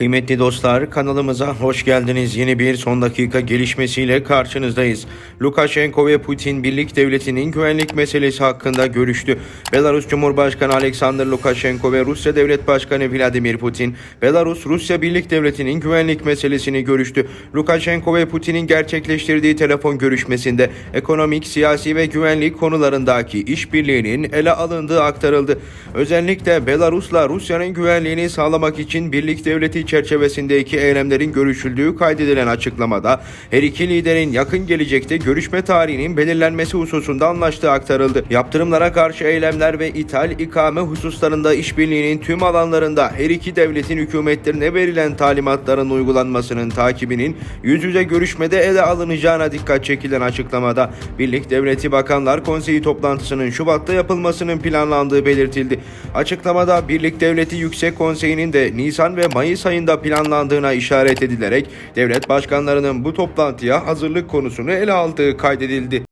Kıymetli dostlar kanalımıza hoş geldiniz. Yeni bir son dakika gelişmesiyle karşınızdayız. Lukashenko ve Putin birlik devletinin güvenlik meselesi hakkında görüştü. Belarus Cumhurbaşkanı Alexander Lukashenko ve Rusya Devlet Başkanı Vladimir Putin, Belarus Rusya Birlik Devleti'nin güvenlik meselesini görüştü. Lukashenko ve Putin'in gerçekleştirdiği telefon görüşmesinde ekonomik, siyasi ve güvenlik konularındaki işbirliğinin ele alındığı aktarıldı. Özellikle Belarus'la Rusya'nın güvenliğini sağlamak için birlik devleti çerçevesindeki eylemlerin görüşüldüğü kaydedilen açıklamada her iki liderin yakın gelecekte görüşme tarihinin belirlenmesi hususunda anlaştığı aktarıldı. Yaptırımlara karşı eylemler ve ithal ikame hususlarında işbirliğinin tüm alanlarında her iki devletin hükümetlerine verilen talimatların uygulanmasının takibinin yüz yüze görüşmede ele alınacağına dikkat çekilen açıklamada Birlik Devleti Bakanlar Konseyi toplantısının Şubat'ta yapılmasının planlandığı belirtildi. Açıklamada Birlik Devleti Yüksek Konseyi'nin de Nisan ve Mayıs ayında planlandığına işaret edilerek devlet başkanlarının bu toplantıya hazırlık konusunu ele aldığı kaydedildi.